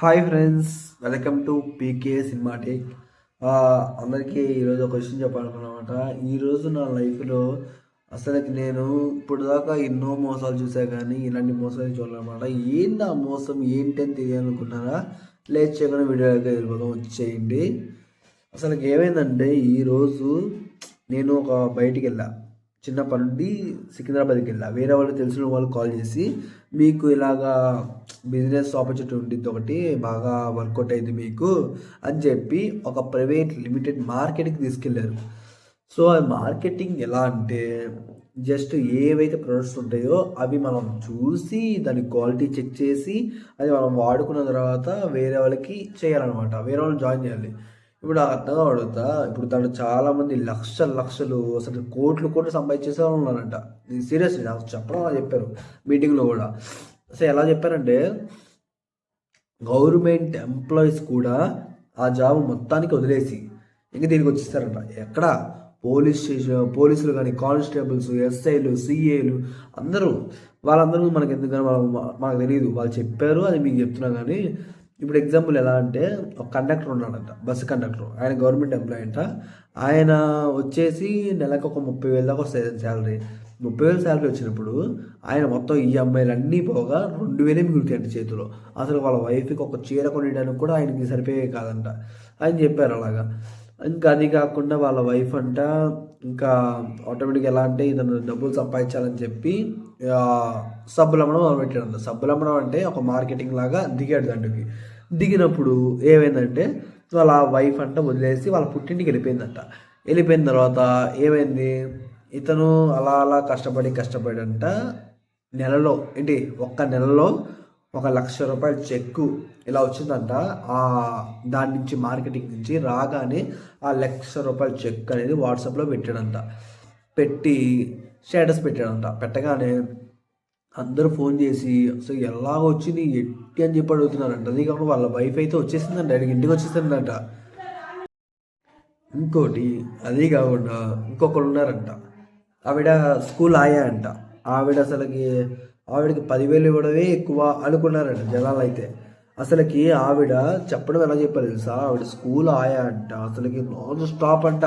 Hi friends welcome to PK cinematic. అందరికీ ఈరోజు ఒక విషయం చెప్పాలన్నమాట ఈరోజు నా లైఫ్లో అసలుకి నేను ఇప్పుడు దాకా ఎన్నో మోసాలు చూసా కానీ ఇలాంటి మోసాలు చూడాలన్నమాట ఏంటి ఆ మోసం? ఏంటి అని తెలియాలనుకున్నారా? లేట్ చేయకుండా వీడియోకి వెళ్ళిపోదాం వచ్చేయండి. అసలు ఏమైందంటే ఈరోజు నేను ఒక బయటికి వెళ్ళా. చిన్నప్పటి నుండి సికింద్రాబాద్కి వెళ్ళా. వేరే వాళ్ళు తెలిసిన వాళ్ళు కాల్ చేసి మీకు ఇలాగా బిజినెస్ ఆపర్చునిటీ ఉంటుంది ఒకటి బాగా వర్కౌట్ అయింది మీకు అని చెప్పి ఒక ప్రైవేట్ లిమిటెడ్ మార్కెట్కి తీసుకెళ్ళారు. సో ఆ మార్కెటింగ్ ఎలా అంటే జస్ట్ ఏవైతే ప్రొడక్ట్స్ ఉంటాయో అవి మనం చూసి దాని క్వాలిటీ చెక్ చేసి అది మనం వాడుకున్న తర్వాత వేరే వాళ్ళకి చేయాలన్నమాట. వేరే వాళ్ళు జాయిన్ చేయాలి. ఇప్పుడు అర్థంగా అడుగుతా ఇప్పుడు దాంట్లో చాలామంది లక్షలు లక్షలు అసలు కోట్లు కోట్లు సంపాదించేసే వాళ్ళు ఉన్నారంట. సీరియస్లీ నాకు చెప్పడం అలా చెప్పారు మీటింగ్లో కూడా. సో ఎలా చెప్పారంటే గవర్నమెంట్ ఎంప్లాయీస్ కూడా ఆ జాబ్ మొత్తానికి వదిలేసి ఇంక దీనికి వచ్చేస్తారంట ఎక్కడ? పోలీస్ స్టేషన్ పోలీసులు కానీ కానిస్టేబుల్స్ ఎస్ఐలు సిఏలు అందరూ వాళ్ళందరూ మనకి ఎందుకని వాళ్ళ మనకు తెలియదు వాళ్ళు చెప్పారు అది మీకు చెప్తున్నా కానీ ఇప్పుడు ఎగ్జాంపుల్ ఎలా అంటే ఒక కండక్టర్ ఉన్నాడంట బస్సు కండక్టర్. ఆయన గవర్నమెంట్ ఎంప్లాయీ అంట. ఆయన వచ్చేసి నెలకు ఒక ముప్పై వేల దాకా వస్తుంది శాలరీ ముప్పై వేలు శాలరీ వచ్చినప్పుడు ఆయన మొత్తం ఈ అమ్మాయిలు అన్నీ పోగా రెండు వేలే మిగులుతాయంట చేతిలో. అసలు వాళ్ళ వైఫ్కి ఒక చీర కొనియడానికి కూడా ఆయనకి సరిపోయే కాదంట. ఆయన చెప్పారు అలాగా. ఇంకా అది కాకుండా వాళ్ళ వైఫ్ అంట ఇంకా ఆటోమేటిక్గా ఎలా అంటే ఇతను డబ్బులు సంపాదించాలని చెప్పి సబ్బులమ్మడం మొదలుపెట్టాడు సబ్బులు అంటే ఒక మార్కెటింగ్ లాగా దిగాడు దాంట్లోకి దిగినప్పుడు ఏమైందంటే వాళ్ళ వైఫ్ అంట వదిలేసి వాళ్ళ పుట్టింటికి వెళ్ళిపోయిందంట. వెళ్ళిపోయిన తర్వాత ఏమైంది? ఇతను అలా అలా కష్టపడి కష్టపడి అంట నెలలో ఏంటి ఒక్క నెలలో ఒక లక్ష రూపాయల చెక్కు ఇలా వచ్చిందంట. ఆ దాని నుంచి మార్కెటింగ్ నుంచి రాగానే ఆ లక్ష రూపాయల చెక్ అనేది వాట్సాప్లో పెట్టాడంట. పెట్టి స్టేటస్ పెట్టాడంట. పెట్టగానే అందరూ ఫోన్ చేసి అసలు ఎలా వచ్చింది? ఎట్టి అని చెప్పి అడుగుతున్నారంట. అది కాకుండా వాళ్ళ వైఫ్ అయితే వచ్చేసిందంట ఆయనకి ఇంటికి వచ్చేసిందంట. ఇంకోటి అది కాకుండా ఇంకొకరు ఉన్నారంట. ఆవిడ స్కూల్ ఆయా అంట ఆవిడ అసలుకి ఆవిడకి పదివేలు ఇవ్వడమే ఎక్కువ అనుకున్నారంట జనాలు అయితే. అసలుకి ఆవిడ చెప్పడం ఎలా చెప్పారు తెలుసా? ఆవిడ స్కూల్ ఆయా అంట అసలుకి నాన్ స్టాప్ అంట.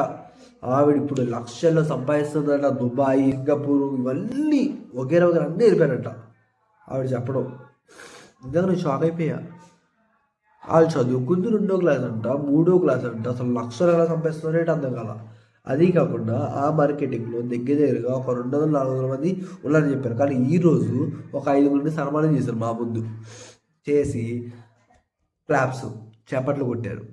ఆవిడ ఇప్పుడు లక్షల్లో సంపాదిస్తుందంట. దుబాయ్ సింగపూర్ ఇవన్నీ ఒకే వగేరా అన్నీ వెళ్ళిపోయారంట ఆవిడ చెప్పడం. నిజంగా నేను షాక్ అయిపోయా. వాళ్ళు చదువుకుంది రెండో క్లాస్ అంట మూడో క్లాస్ అంట. అసలు లక్షలు ఎలా సంపాదిస్తున్నారంటే అందం కదా అది కాకుండా ఆ మార్కెటింగ్లో దగ్గర దగ్గరగా ఒక రెండు వందల నాలుగు వందల మంది ఉన్నారని చెప్పారు. కానీ ఈరోజు ఒక ఐదుగురిని సన్మానం చేశారు మా ముందు. చేసి క్లాప్స్ చేపట్లు కొట్టారు.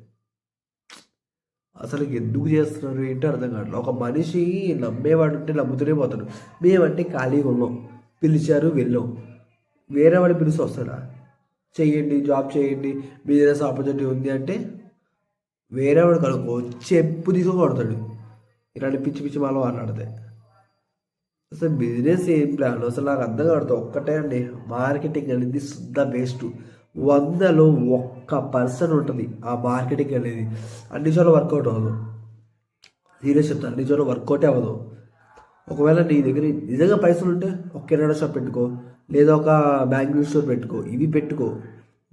అసలు ఎందుకు చేస్తున్నారు ఏంటో అర్థం కావట్లేదు. ఒక మనిషి నమ్మేవాడు ఉంటే నమ్ముతూనే పోతాడు. మేమంటే ఖాళీగా ఉన్నాం. పిలిచారు వెళ్ళాం. వేరే వాడిని పిలిచి వస్తాడా? చేయండి జాబ్ చేయండి బిజినెస్ ఆపర్చునిటీ ఉంది అంటే వేరే వాడు కనుక్కో చెప్పు తీసుకొని కొడతాడు. ఇలాంటి పిచ్చి పిచ్చి మాలో మాట్లాడితే అసలు బిజినెస్ ఏం ప్లాన్ అసలు నాకు అర్థం కాదు ఒక్కటే అండి మార్కెటింగ్ అనేది శుద్ధ బెస్ట్ వందలో ఒక్క పర్సన్ ఉంటుంది ఆ మార్కెటింగ్ అనేది. అన్ని చోట్ల వర్కౌట్ అవ్వదు. సీరియస్ చెప్తాను అన్ని చోట్ల వర్కౌటే అవ్వదు. ఒకవేళ నీ దగ్గర నిజంగా పైసలు ఉంటే ఒక కిరాణా షాప్ పెట్టుకో లేదా ఒక బ్యాంగిల్ స్టోర్ పెట్టుకో ఇవి పెట్టుకో.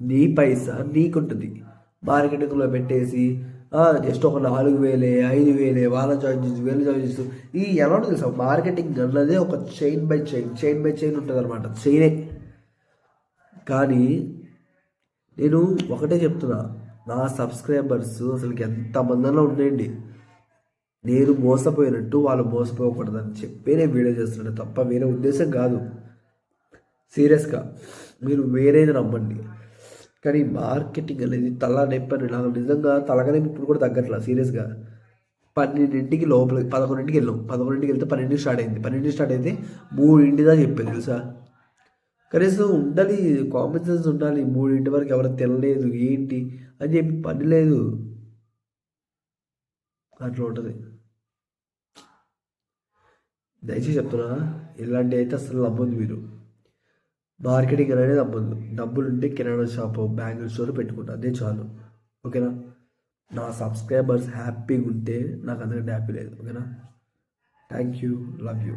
నీ పైసా నీకుంటుంది. మార్కెటింగ్లో పెట్టేసి జస్ట్ ఒక నాలుగు వేలే ఐదు వేలే వాళ్ళ చార్జెస్ వీళ్ళ చార్జెస్ ఈ ఎలా ఉంటుంది తెలుసా మార్కెటింగ్ అన్నదే ఒక chain by chain chain by chain ఉంటుంది అనమాట చైనే కానీ నేను ఒకటే చెప్తున్నా. నా సబ్స్క్రైబర్స్ అసలు ఎంతమందిలో ఉండేయండి నేను మోసపోయినట్టు వాళ్ళు మోసపోకూడదని చెప్పి నేను వీడియో చేస్తున్నాను. తప్ప వేరే ఉద్దేశం కాదు. సీరియస్గా మీరు వేరేది నమ్మండి. కానీ మార్కెటింగ్ అనేది తల నెప్పని నాకు నిజంగా తలగానే ఇప్పుడు కూడా తగ్గట్లా సీరియస్గా. పన్నెండింటికి లోపల పదకొండింటికి వెళ్ళాం. పదకొండింటికి వెళ్తే పన్నెండు స్టార్ట్ అయింది. పన్నెండు స్టార్ట్ అయితే మూడింటి దాకా చెప్పేది తెలుసా? కనీసం ఉండాలి కామన్ సెన్స్ ఉండాలి. మూడింటి వరకు ఎవరు తినలేదు ఏంటి అని చెప్పి పని లేదు. అట్లా ఉంటుంది. దయచేసి చెప్తున్నా ఇలాంటి అయితే అసలు నమ్మదు మీరు. మార్కెటింగ్ అనేది డబ్బులు డబ్బులు ఉంటే కిరాణా షాప్ బ్యాంగిల్ స్టోర్ పెట్టుకుంటా. అదే చాలు. ఓకేనా? నా సబ్స్క్రైబర్స్ హ్యాపీగా ఉంటే నాకు అందరికంటే హ్యాపీ లేదు. ఓకేనా? Thank you love you.